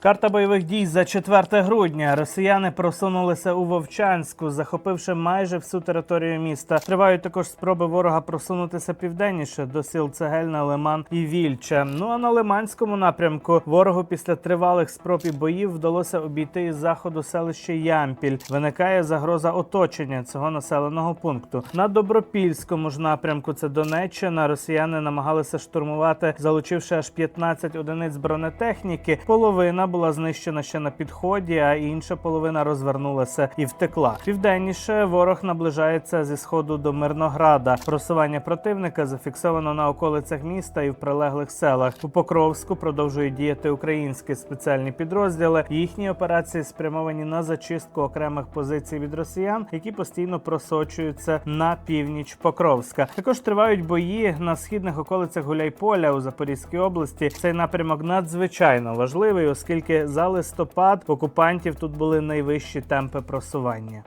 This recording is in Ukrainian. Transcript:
Карта бойових дій за 4 грудня. Росіяни просунулися у Вовчанську, захопивши майже всю територію міста. Тривають також спроби ворога просунутися південніше до сіл Цегельна, Лиман і Вільче. Ну а на Лиманському напрямку ворогу після тривалих спроб і боїв вдалося обійти із заходу селище Ямпіль. Виникає загроза оточення цього населеного пункту. На Добропільському ж напрямку це Донеччина. Росіяни намагалися штурмувати, залучивши аж 15 одиниць бронетехніки. Половина була знищена ще на підході, а інша половина розвернулася і втекла. Південніше ворог наближається зі сходу до Мирнограда. Просування противника зафіксовано на околицях міста і в прилеглих селах. У Покровську продовжують діяти українські спеціальні підрозділи. Їхні операції спрямовані на зачистку окремих позицій від росіян, які постійно просочуються на північ Покровська. Також тривають бої на східних околицях Гуляйполя у Запорізькій області. Цей напрямок надзвичайно важливий, оскільки за листопад окупантів тут були найвищі темпи просування.